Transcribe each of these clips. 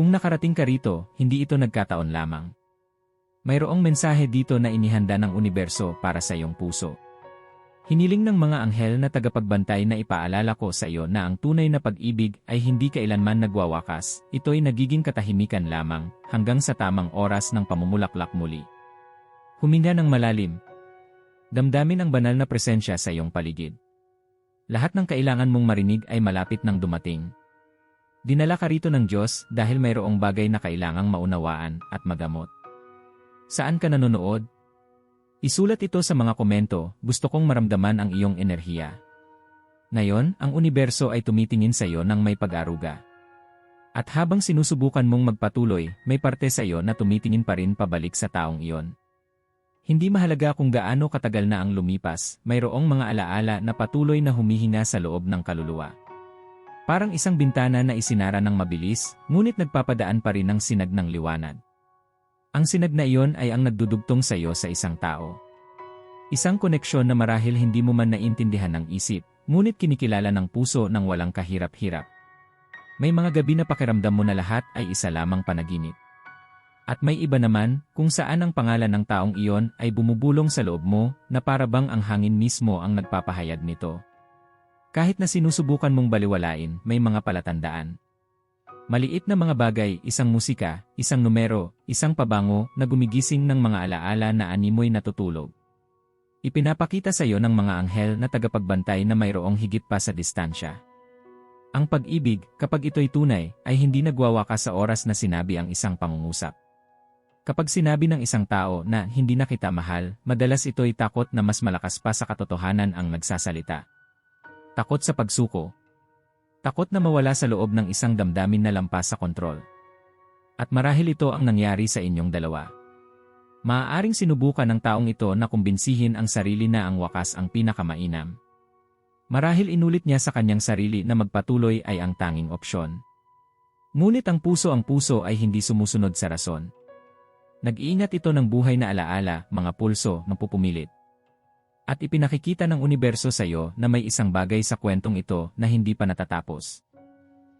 Kung nakarating ka rito, hindi ito nagkataon lamang. Mayroong mensahe dito na inihanda ng universo para sa iyong puso. Hiniling ng mga anghel na tagapagbantay na ipaalala ko sa iyo na ang tunay na pag-ibig ay hindi kailanman nagwawakas, ito'y nagiging katahimikan lamang, hanggang sa tamang oras ng pamumulaklak muli. Huminga ng malalim. Damdamin ang banal na presensya sa iyong paligid. Lahat ng kailangan mong marinig ay malapit ng dumating. Dinala ka rito ng Diyos dahil mayroong bagay na kailangang maunawaan at magamot. Saan ka nanonood? Isulat ito sa mga komento, gusto kong maramdaman ang iyong enerhiya. Ngayon, ang universo ay tumitingin sa iyo ng may pag-aruga. At habang sinusubukan mong magpatuloy, may parte sa iyo na tumitingin pa rin pabalik sa taong iyon. Hindi mahalaga kung gaano katagal na ang lumipas, mayroong mga alaala na patuloy na humihinga sa loob ng kaluluwa. Parang isang bintana na isinara ng mabilis, ngunit nagpapadaan pa rin ng sinag ng liwanag. Ang sinag na iyon ay ang nagdudugtong sa iyo sa isang tao. Isang koneksyon na marahil hindi mo man naintindihan ng isip, ngunit kinikilala ng puso ng walang kahirap-hirap. May mga gabi na pakiramdam mo na lahat ay isa lamang panaginip. At may iba naman, kung saan ang pangalan ng taong iyon ay bumubulong sa loob mo na parabang ang hangin mismo ang nagpapahayag nito. Kahit na sinusubukan mong baliwalain, may mga palatandaan. Maliit na mga bagay, isang musika, isang numero, isang pabango na gumigising ng mga alaala na animoy natutulog. Ipinapakita sa iyo ng mga anghel na tagapagbantay na mayroong higit pa sa distansya. Ang pag-ibig, kapag ito'y tunay, ay hindi nagwawakas sa oras na sinabi ang isang pangungusap. Kapag sinabi ng isang tao na hindi na kita mahal, madalas ito'y takot na mas malakas pa sa katotohanan ang nagsasalita. Takot sa pagsuko, Takot na mawala sa loob ng isang damdamin na lampas sa kontrol. At marahil ito ang nangyari sa inyong dalawa. Maaaring sinubukan ng taong ito na kumbinsihin ang sarili na ang wakas ang pinakamainam. Marahil inulit niya sa kanyang sarili na magpatuloy ay ang tanging opsyon. Ngunit ang puso ang puso ay hindi sumusunod sa rason. Nag-iingat ito ng buhay na alaala, mga pulso, ng pupumilit. At ipinakikita ng universo sa iyo na may isang bagay sa kwentong ito na hindi pa natatapos.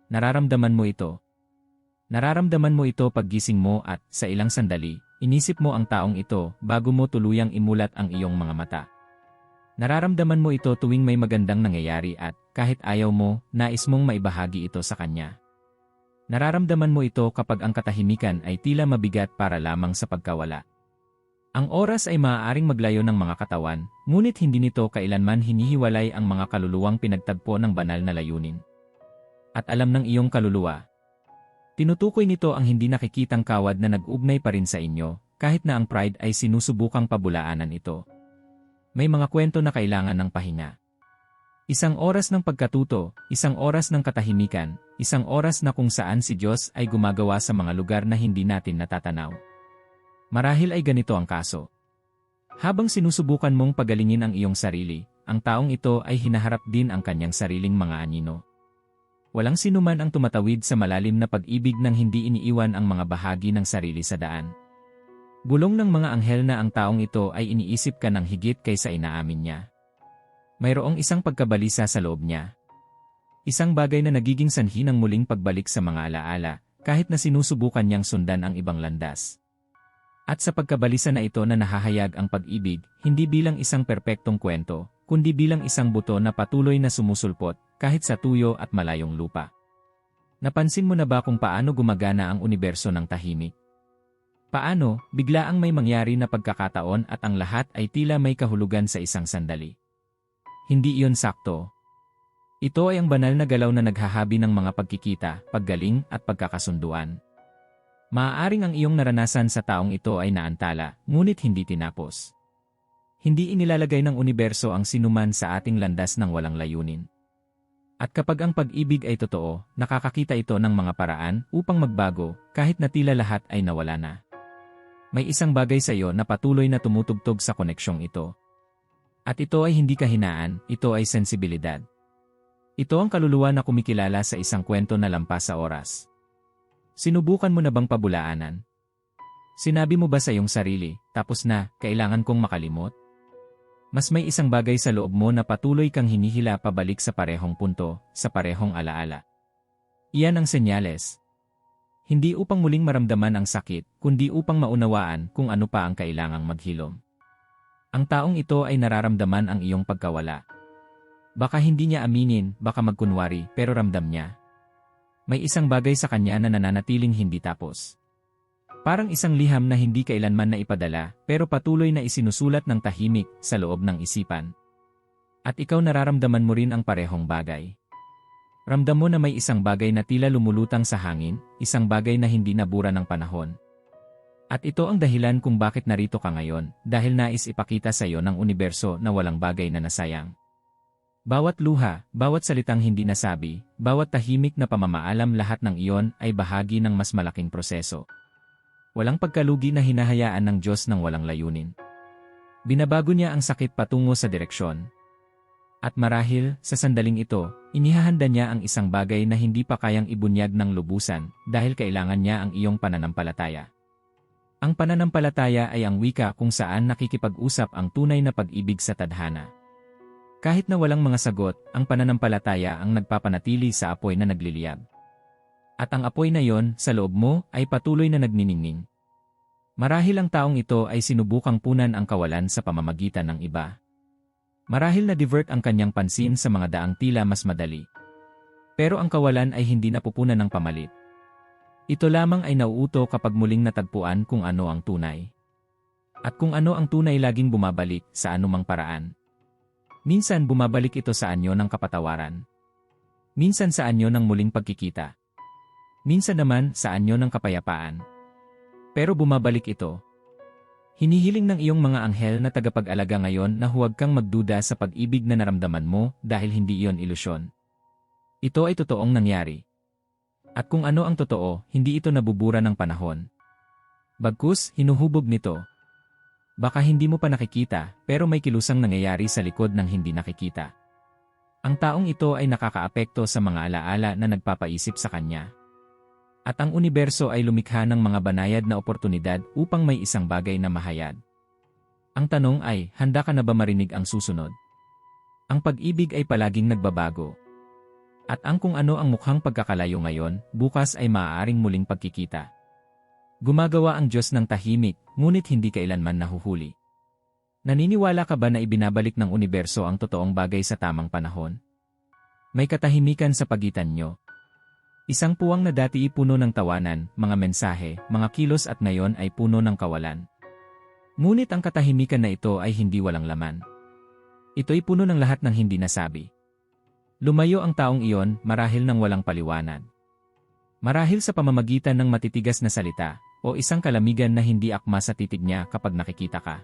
Nararamdaman mo ito. Nararamdaman mo ito paggising mo at, sa ilang sandali, inisip mo ang taong ito bago mo tuluyang imulat ang iyong mga mata. Nararamdaman mo ito tuwing may magandang nangyayari at, kahit ayaw mo, nais mong maibahagi ito sa kanya. Nararamdaman mo ito kapag ang katahimikan ay tila mabigat para lamang sa pagkawala. Ang oras ay maaaring maglayo ng mga katawan, ngunit hindi nito kailanman hinihiwalay ang mga kaluluwang pinagtagpo ng banal na layunin. At alam ng iyong kaluluwa. Tinutukoy nito ang hindi nakikitang kawad na nag-ugnay pa rin sa inyo, kahit na ang pride ay sinusubukang pabulaanan ito. May mga kwento na kailangan ng pahinga. Isang oras ng pagkatuto, isang oras ng katahimikan, isang oras na kung saan si Diyos ay gumagawa sa mga lugar na hindi natin natatanaw. Marahil ay ganito ang kaso. Habang sinusubukan mong pagalingin ang iyong sarili, ang taong ito ay hinaharap din ang kanyang sariling mga anino. Walang sinuman ang tumatawid sa malalim na pag-ibig nang hindi iniiwan ang mga bahagi ng sarili sa daan. Bulong ng mga anghel na ang taong ito ay iniisip ka ng higit kaysa inaamin niya. Mayroong isang pagkabalisa sa loob niya. Isang bagay na nagiging sanhi ng muling pagbalik sa mga alaala, kahit na sinusubukan niyang sundan ang ibang landas. At sa pagkabalisa na ito na nahahayag ang pag-ibig, hindi bilang isang perpektong kwento, kundi bilang isang buto na patuloy na sumusulpot, kahit sa tuyo at malayong lupa. Napansin mo na ba kung paano gumagana ang universo ng tahimik? Paano, bigla ang may mangyari na pagkakataon at ang lahat ay tila may kahulugan sa isang sandali? Hindi iyon sakto. Ito ay ang banal na galaw na naghahabi ng mga pagkikita, paggaling at pagkakasunduan. Maaaring ang iyong naranasan sa taong ito ay naantala, ngunit hindi tinapos. Hindi inilalagay ng universo ang sinuman sa ating landas ng walang layunin. At kapag ang pag-ibig ay totoo, nakakakita ito ng mga paraan upang magbago kahit na tila lahat ay nawala na. May isang bagay sa iyo na patuloy na tumutugtog sa koneksyong ito. At ito ay hindi kahinaan, ito ay sensibilidad. Ito ang kaluluwa na kumikilala sa isang kwento na lampas sa oras. Sinubukan mo na bang pabulaanan? Sinabi mo ba sa iyong sarili, tapos na, kailangan kong makalimot? Mas may isang bagay sa loob mo na patuloy kang hinihila pabalik sa parehong punto, sa parehong alaala. Iyan ang senyales. Hindi upang muling maramdaman ang sakit, kundi upang maunawaan kung ano pa ang kailangang maghilom. Ang taong ito ay nararamdaman ang iyong pagkawala. Baka hindi niya aminin, baka magkunwari, pero ramdam niya. May isang bagay sa kanya na nananatiling hindi tapos. Parang isang liham na hindi kailanman na ipadala, pero patuloy na isinusulat ng tahimik sa loob ng isipan. At ikaw nararamdaman mo rin ang parehong bagay. Ramdam mo na may isang bagay na tila lumulutang sa hangin, isang bagay na hindi nabura ng panahon. At ito ang dahilan kung bakit narito ka ngayon, dahil nais ipakita sa iyo ng universo na walang bagay na nasayang. Bawat luha, bawat salitang hindi nasabi, bawat tahimik na pamamaalam lahat ng iyon ay bahagi ng mas malaking proseso. Walang pagkalugi na hinahayaan ng Diyos ng walang layunin. Binabago niya ang sakit patungo sa direksyon, at marahil, sa sandaling ito, inihahanda niya ang isang bagay na hindi pa kayang ibunyag ng lubusan dahil kailangan niya ang iyong pananampalataya. Ang pananampalataya ay ang wika kung saan nakikipag-usap ang tunay na pag-ibig sa tadhana. Kahit na walang mga sagot, ang pananampalataya ang nagpapanatili sa apoy na nagliliyab. At ang apoy na yon sa loob mo ay patuloy na nagniningning. Marahil ang taong ito ay sinubukang punan ang kawalan sa pamamagitan ng iba. Marahil na-divert ang kanyang pansin sa mga daang tila mas madali. Pero ang kawalan ay hindi napupunan ng pamalit. Ito lamang ay nauuto kapag muling natagpuan kung ano ang tunay. At kung ano ang tunay laging bumabalik sa anumang paraan. Minsan bumabalik ito sa anyo ng kapatawaran. Minsan sa anyo ng muling pagkikita. Minsan naman sa anyo ng kapayapaan. Pero bumabalik ito Hinihiling ng iyong mga anghel na tagapag-alaga ngayon na huwag kang magduda sa pag-ibig na naramdaman mo dahil hindi iyon ilusyon. Ito ay totoong nangyari. At kung ano ang totoo, hindi ito nabubura ng panahon. Bagkus, hinuhubog nito. Baka hindi mo pa nakikita, pero may kilusang nangyayari sa likod ng hindi nakikita. Ang taong ito ay nakakaapekto sa mga alaala na nagpapaisip sa kanya. At ang universo ay lumikha ng mga banayad na oportunidad upang may isang bagay na mahayad. Ang tanong ay, handa ka na ba marinig ang susunod? Ang pag-ibig ay palaging nagbabago. At ang kung ano ang mukhang pagkakalayo ngayon, bukas ay maaaring muling pagkikita. Gumagawa ang Diyos ng tahimik, ngunit hindi kailanman nahuhuli. Naniniwala ka ba na ibinabalik ng universo ang totoong bagay sa tamang panahon? May katahimikan sa pagitan nyo, Isang puwang na dati puno ng tawanan, mga mensahe, mga kilos at ngayon ay puno ng kawalan. Ngunit ang katahimikan na ito ay hindi walang laman. Ito'y puno ng lahat ng hindi nasabi. Lumayo ang taong iyon marahil ng walang paliwanag. Marahil sa pamamagitan ng matitigas na salita, o isang kalamigan na hindi akma sa titig niya kapag nakikita ka.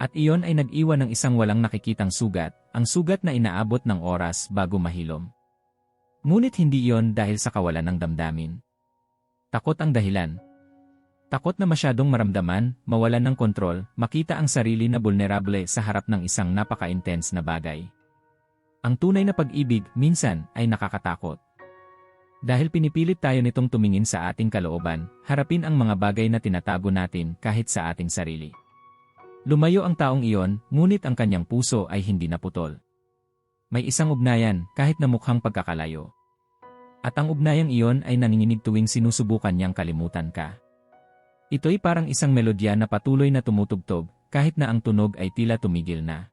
At iyon ay nag-iwan ng isang walang nakikitang sugat, ang sugat na inaabot ng oras bago mahilom. Ngunit hindi iyon dahil sa kawalan ng damdamin. Takot ang dahilan. Takot na masyadong maramdaman, mawalan ng kontrol, makita ang sarili na vulnerable sa harap ng isang napaka-intense na bagay. Ang tunay na pag-ibig, minsan, ay nakakatakot. Dahil pinipilit tayo nitong tumingin sa ating kalooban, harapin ang mga bagay na tinatago natin kahit sa ating sarili. Lumayo ang taong iyon, ngunit ang kanyang puso ay hindi naputol. May isang ugnayan kahit na mukhang pagkakalayo. At ang ugnayang iyon ay nanginginig tuwing sinusubukan niyang kalimutan ka. Ito'y parang isang melodya na patuloy na tumutugtog kahit na ang tunog ay tila tumigil na.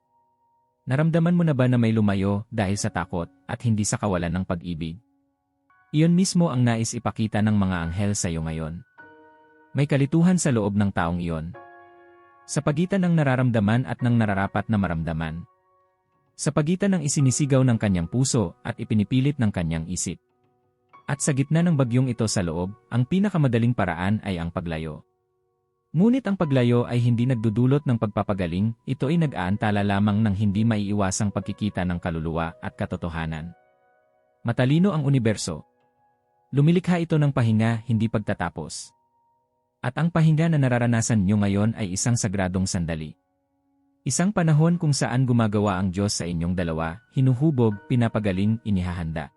Naramdaman mo na ba na may lumayo dahil sa takot at hindi sa kawalan ng pag-ibig? Iyon mismo ang nais ipakita ng mga anghel sa iyo ngayon. May kalituhan sa loob ng taong iyon. Sa pagitan ng nararamdaman at ng nararapat na maramdaman, sa pagitan ng isinisigaw ng kanyang puso at ipinipilit ng kanyang isip. At sa gitna ng bagyong ito sa loob, ang pinakamadaling paraan ay ang paglayo. Ngunit ang paglayo ay hindi nagdudulot ng pagpapagaling, ito ay nag-aantala lamang ng hindi maiiwasang pagkikita ng kaluluwa at katotohanan. Matalino ang universo. Lumilikha ito ng pahinga, hindi pagtatapos. At ang pahinga na nararanasan nyo ngayon ay isang sagradong sandali. Isang panahon kung saan gumagawa ang Diyos sa inyong dalawa, hinuhubog, pinapagaling, inihahanda.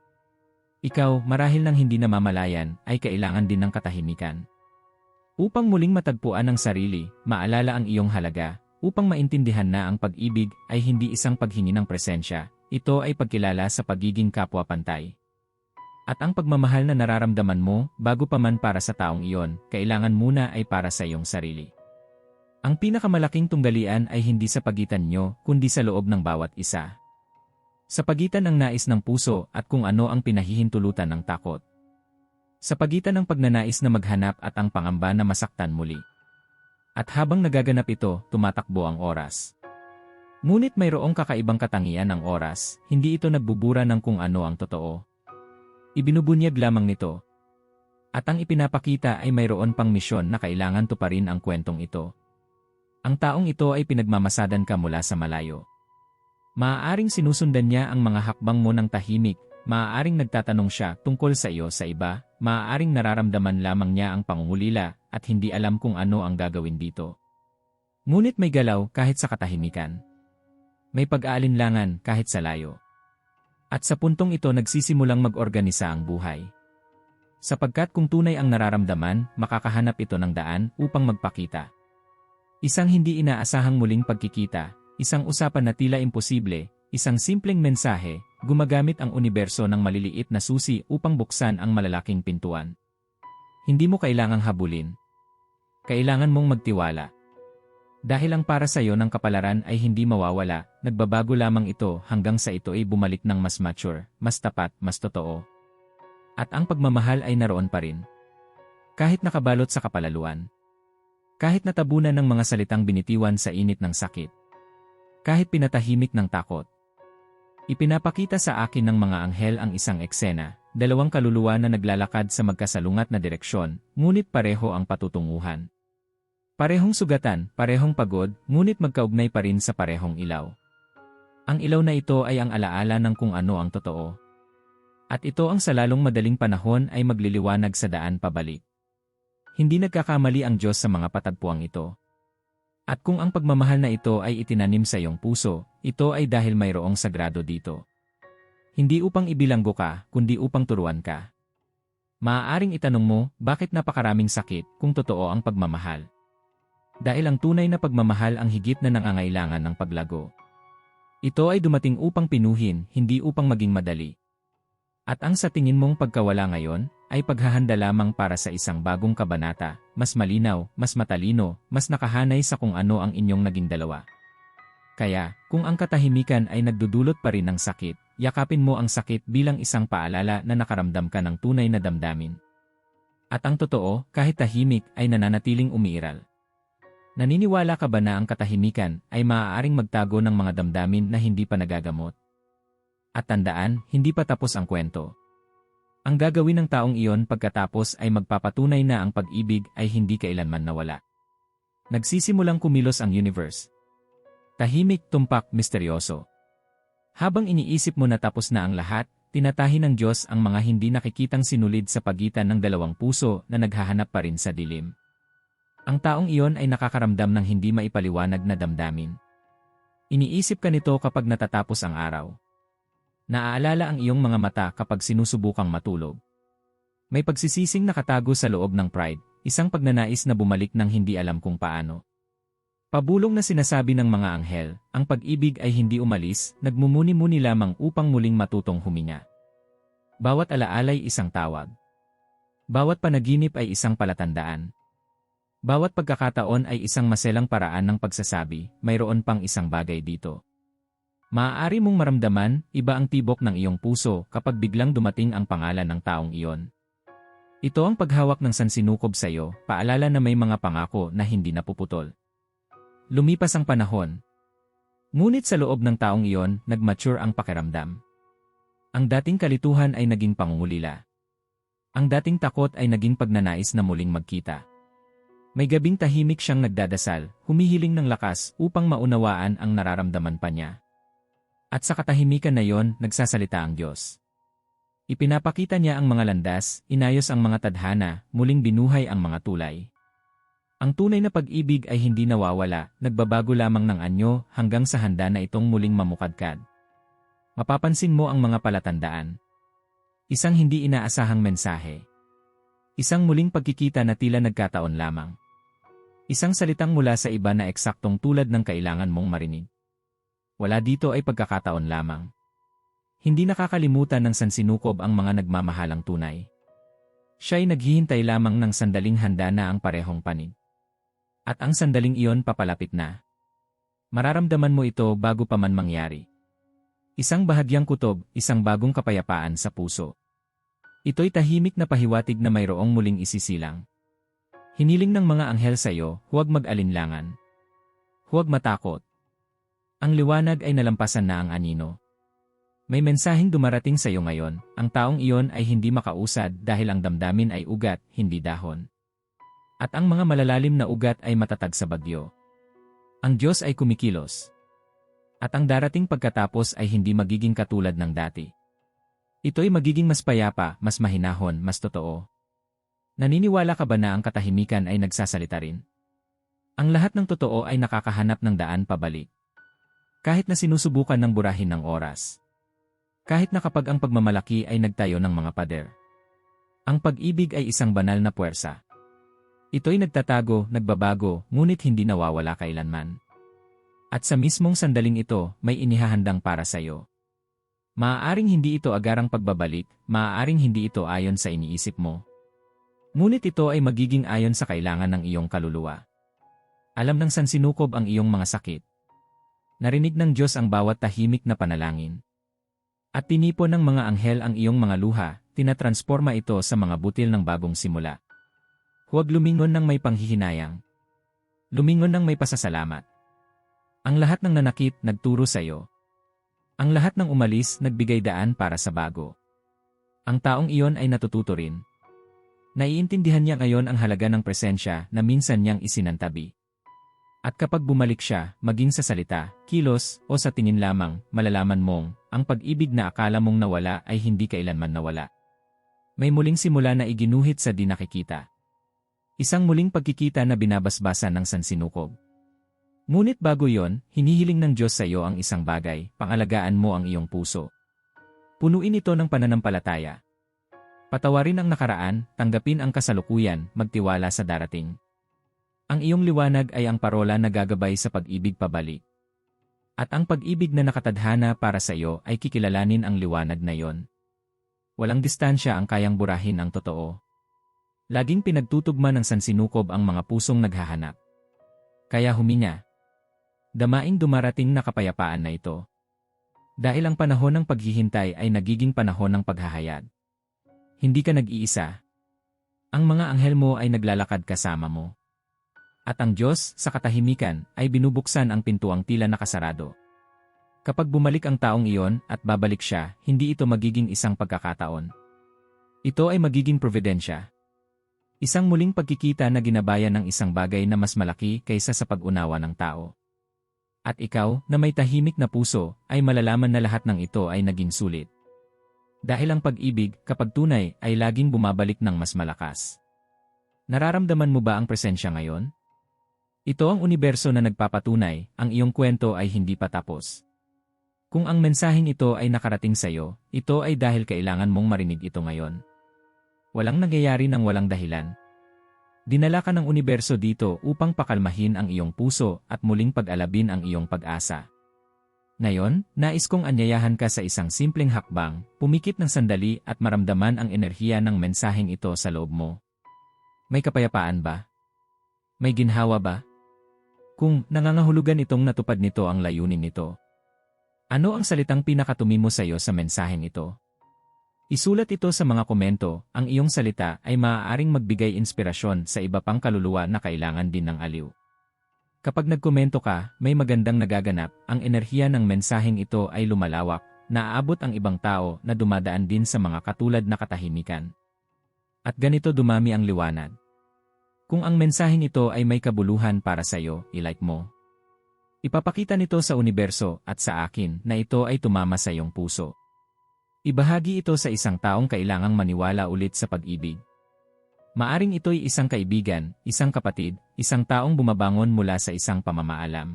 Ikaw, marahil nang hindi namamalayan, ay kailangan din ng katahimikan. Upang muling matagpuan ang sarili, maalala ang iyong halaga, upang maintindihan na ang pag-ibig ay hindi isang paghingi ng presensya, ito ay pagkilala sa pagiging kapwa-pantay. At ang pagmamahal na nararamdaman mo, bago pa man para sa taong iyon, kailangan muna ay para sa iyong sarili. Ang pinakamalaking tunggalian ay hindi sa pagitan nyo, kundi sa loob ng bawat isa. Sa pagitan ng nais ng puso at kung ano ang pinahihintulutan ng takot. Sa pagitan ng pagnanais na maghanap at ang pangamba na masaktan muli. At habang nagaganap ito, tumatakbo ang oras. Ngunit mayroong kakaibang katangian ng oras, hindi ito nagbubura ng kung ano ang totoo. Ibinubunyag lamang nito. At ang ipinapakita ay mayroon pang misyon na kailangan tuparin ang kwentong ito. Ang taong ito ay pinagmamasadan ka mula sa malayo. Maaaring sinusundan niya ang mga hakbang mo ng tahimik, maaaring nagtatanong siya tungkol sa iyo sa iba, maaaring nararamdaman lamang niya ang pangungulila at hindi alam kung ano ang gagawin dito. Ngunit may galaw kahit sa katahimikan. May pag-aalinlangan kahit sa layo. At sa puntong ito nagsisimulang mag-organisa ang buhay. Sapagkat kung tunay ang nararamdaman, makakahanap ito ng daan upang magpakita. Isang hindi inaasahang muling pagkikita, isang usapan na tila imposible, isang simpleng mensahe, gumagamit ang universo ng maliliit na susi upang buksan ang malalaking pintuan. Hindi mo kailangang habulin. Kailangan mong magtiwala. Dahil ang para sa iyo ng kapalaran ay hindi mawawala, nagbabago lamang ito hanggang sa ito ay bumalik ng mas mature, mas tapat, mas totoo. At ang pagmamahal ay naroon pa rin. Kahit nakabalot sa kapalaluan. Kahit natabunan ng mga salitang binitiwan sa init ng sakit. Kahit pinatahimik ng takot. Ipinapakita sa akin ng mga anghel ang isang eksena, dalawang kaluluwa na naglalakad sa magkasalungat na direksyon, ngunit pareho ang patutunguhan. Parehong sugatan, parehong pagod, ngunit magkaugnay pa rin sa parehong ilaw. Ang ilaw na ito ay ang alaala ng kung ano ang totoo. At ito ang sa lalong madaling panahon ay magliliwanag sa daan pabalik. Hindi nagkakamali ang Diyos sa mga patagpuang ito. At kung ang pagmamahal na ito ay itinanim sa iyong puso, ito ay dahil mayroong sagrado dito. Hindi upang ibilanggo ka, kundi upang turuan ka. Maaaring itanong mo, bakit napakaraming sakit kung totoo ang pagmamahal? Dahil ang tunay na pagmamahal ang higit na nangangailangan ng paglago. Ito ay dumating upang pinuhin, hindi upang maging madali. At ang sa tingin mong pagkawala ngayon, ay paghahanda lamang para sa isang bagong kabanata, mas malinaw, mas matalino, mas nakahanay sa kung ano ang inyong naging dalawa. Kaya, kung ang katahimikan ay nagdudulot pa rin ng sakit, yakapin mo ang sakit bilang isang paalala na nakaramdam ka ng tunay na damdamin. At ang totoo, kahit tahimik, ay nananatiling umiiral. Naniniwala ka ba na ang katahimikan ay maaaring magtago ng mga damdamin na hindi pa nagagamot? At tandaan, hindi pa tapos ang kwento. Ang gagawin ng taong iyon pagkatapos ay magpapatunay na ang pag-ibig ay hindi kailanman nawala. Nagsisimulang kumilos ang universe. Tahimik, tumpak, misteryoso. Habang iniisip mo na tapos na ang lahat, tinatahi ng Diyos ang mga hindi nakikitang sinulid sa pagitan ng dalawang puso na naghahanap pa rin sa dilim. Ang taong iyon ay nakakaramdam ng hindi maipaliwanag na damdamin. Iniisip ka nito kapag natatapos ang araw. Naaalala ang iyong mga mata kapag sinusubukang matulog. May pagsisising nakatago sa loob ng pride, isang pagnanais na bumalik ng hindi alam kung paano. Pabulong na sinasabi ng mga anghel, ang pag-ibig ay hindi umalis, nagmumuni-muni lamang upang muling matutong huminga. Bawat alaalay isang tawag. Bawat panaginip ay isang palatandaan. Bawat pagkakataon ay isang maselang paraan ng pagsasabi, mayroon pang isang bagay dito. Maaari mong maramdaman, iba ang tibok ng iyong puso kapag biglang dumating ang pangalan ng taong iyon. Ito ang paghawak ng sansinukob sa iyo, paalala na may mga pangako na hindi napuputol. Lumipas ang panahon. Ngunit sa loob ng taong iyon, nagmature ang pakiramdam. Ang dating kalituhan ay naging pangungulila. Ang dating takot ay naging pagnanais na muling magkita. May gabing tahimik siyang nagdadasal, humihiling ng lakas upang maunawaan ang nararamdaman pa niya. At sa katahimikan na yon, nagsasalita ang Diyos. Ipinapakita niya ang mga landas, inayos ang mga tadhana, muling binuhay ang mga tulay. Ang tunay na pag-ibig ay hindi nawawala, nagbabago lamang ng anyo hanggang sa handa na itong muling mamukadkad. Mapapansin mo ang mga palatandaan. Isang hindi inaasahang mensahe. Isang muling pagkikita na tila nagkataon lamang. Isang salitang mula sa iba na eksaktong tulad ng kailangan mong marinig. Wala dito ay pagkakataon lamang. Hindi nakakalimutan ng sansinukob ang mga nagmamahalang tunay. Siya'y naghihintay lamang ng sandaling handa na ang parehong panig. At ang sandaling iyon papalapit na. Mararamdaman mo ito bago pa man mangyari. Isang bahagyang kutob, isang bagong kapayapaan sa puso. Ito'y tahimik na pahiwatig na mayroong muling isisilang. Hiniling ng mga anghel sa iyo, huwag mag-alinlangan. Huwag matakot. Ang liwanag ay nalampasan na ang anino. May mensaheng dumarating sa iyo ngayon, ang taong iyon ay hindi makausad dahil ang damdamin ay ugat, hindi dahon. At ang mga malalalim na ugat ay matatag sa bagyo. Ang Diyos ay kumikilos. At ang darating pagkatapos ay hindi magiging katulad ng dati. Ito'y magiging mas payapa, mas mahinahon, mas totoo. Naniniwala ka ba na ang katahimikan ay nagsasalita rin? Ang lahat ng totoo ay nakakahanap ng daan pabalik. Kahit na sinusubukan ng burahin ng oras. Kahit na kapag ang pagmamalaki ay nagtayo ng mga pader. Ang pag-ibig ay isang banal na puwersa. Ito'y nagtatago, nagbabago, ngunit hindi nawawala kailanman. At sa mismong sandaling ito, may inihahandang para sa iyo. Maaaring hindi ito agarang pagbabalik, maaaring hindi ito ayon sa iniisip mo. Ngunit ito ay magiging ayon sa kailangan ng iyong kaluluwa. Alam ng sansinukob ang iyong mga sakit. Narinig ng Diyos ang bawat tahimik na panalangin. At tinipon ng mga anghel ang iyong mga luha, tinatransforma ito sa mga butil ng bagong simula. Huwag lumingon ng may panghihinayang. Lumingon ng may pasasalamat. Ang lahat ng nanakit nagturo sa iyo. Ang lahat ng umalis nagbigay daan para sa bago. Ang taong iyon ay natututo rin. Naiintindihan niya ngayon ang halaga ng presensya na minsan niyang isinantabi. At kapag bumalik siya, maging sa salita, kilos, o sa tingin lamang, malalaman mong, ang pag-ibig na akala mong nawala ay hindi kailanman nawala. May muling simula na iginuhit sa di nakikita. Isang muling pagkikita na binabasbasan ng sansinukob. Ngunit bago yon, hinihiling ng Diyos sa iyo ang isang bagay, pangalagaan mo ang iyong puso. Punuin ito ng pananampalataya. Patawarin ang nakaraan, tanggapin ang kasalukuyan, magtiwala sa darating. Ang iyong liwanag ay ang parola na gagabay sa pag-ibig pabalik. At ang pag-ibig na nakatadhana para sa iyo ay kikilalanin ang liwanag na iyon. Walang distansya ang kayang burahin ang totoo. Laging pinagtutugma ng sansinukob ang mga pusong naghahanap. Kaya huminya. Damaing dumarating na kapayapaan na ito. Dahil ang panahon ng paghihintay ay nagiging panahon ng paghahayag. Hindi ka nag-iisa. Ang mga anghel mo ay naglalakad kasama mo. At ang Diyos, sa katahimikan, ay binubuksan ang pintuang tila nakasarado. Kapag bumalik ang taong iyon at babalik siya, hindi ito magiging isang pagkakataon. Ito ay magiging providensya. Isang muling pagkikita na ginabayan ng isang bagay na mas malaki kaysa sa pag-unawa ng tao. At ikaw, na may tahimik na puso, ay malalaman na lahat ng ito ay naging sulit. Dahil ang pag-ibig, kapag tunay, ay laging bumabalik ng mas malakas. Nararamdaman mo ba ang presensya ngayon? Ito ang universo na nagpapatunay, ang iyong kwento ay hindi pa tapos. Kung ang mensaheng ito ay nakarating sa iyo, ito ay dahil kailangan mong marinig ito ngayon. Walang nangyayari ng walang dahilan. Dinala ka ng universo dito upang pakalmahin ang iyong puso at muling pag-alabin ang iyong pag-asa. Ngayon, nais kong anyayahan ka sa isang simpleng hakbang, pumikit ng sandali at maramdaman ang enerhiya ng mensaheng ito sa loob mo. May kapayapaan ba? May ginhawa ba? Kung nangangahulugan itong natupad nito ang layunin nito. Ano ang salitang pinakatumi mo sa iyo sa mensaheng ito? Isulat ito sa mga komento, ang iyong salita ay maaaring magbigay inspirasyon sa iba pang kaluluwa na kailangan din ng aliw. Kapag nagkomento ka, may magandang nagaganap, ang enerhiya ng mensaheng ito ay lumalawak, naaabot ang ibang tao na dumadaan din sa mga katulad na katahimikan. At ganito dumami ang liwanag. Kung ang mensaheng ito ay may kabuluhan para sa iyo, ilike mo. Ipapakita nito sa universo at sa akin na ito ay tumama sa iyong puso. Ibahagi ito sa isang taong kailangang maniwala ulit sa pag-ibig. Maaring ito'y isang kaibigan, isang kapatid, isang taong bumabangon mula sa isang pamamaalam.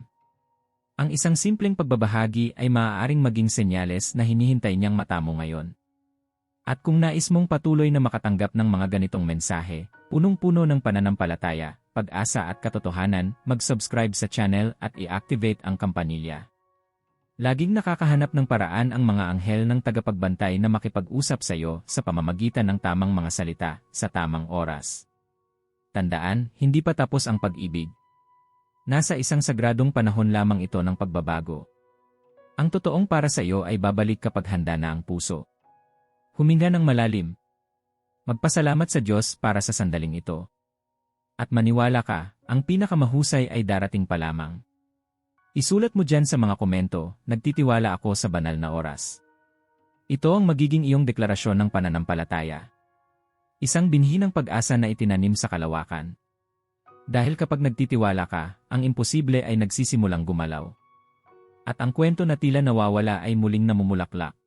Ang isang simpleng pagbabahagi ay maaaring maging senyales na hinihintay niyang matamo ngayon. At kung nais mong patuloy na makatanggap ng mga ganitong mensahe, punong-puno ng pananampalataya, pag-asa at katotohanan, mag-subscribe sa channel at i-activate ang kampanilya. Laging nakakahanap ng paraan ang mga anghel ng tagapagbantay na makipag-usap sa iyo sa pamamagitan ng tamang mga salita sa tamang oras. Tandaan, hindi pa tapos ang pag-ibig. Nasa isang sagradong panahon lamang ito ng pagbabago. Ang totoong para sa iyo ay babalik kapag handa na ang puso. Huminga ng malalim. Magpasalamat sa Diyos para sa sandaling ito. At maniwala ka, ang pinakamahusay ay darating pa lamang. Isulat mo dyan sa mga komento, nagtitiwala ako sa banal na oras. Ito ang magiging iyong deklarasyon ng pananampalataya. Isang binhi ng pag-asa na itinanim sa kalawakan. Dahil kapag nagtitiwala ka, ang imposible ay nagsisimulang gumalaw. At ang kwento na tila nawawala ay muling namumulaklak.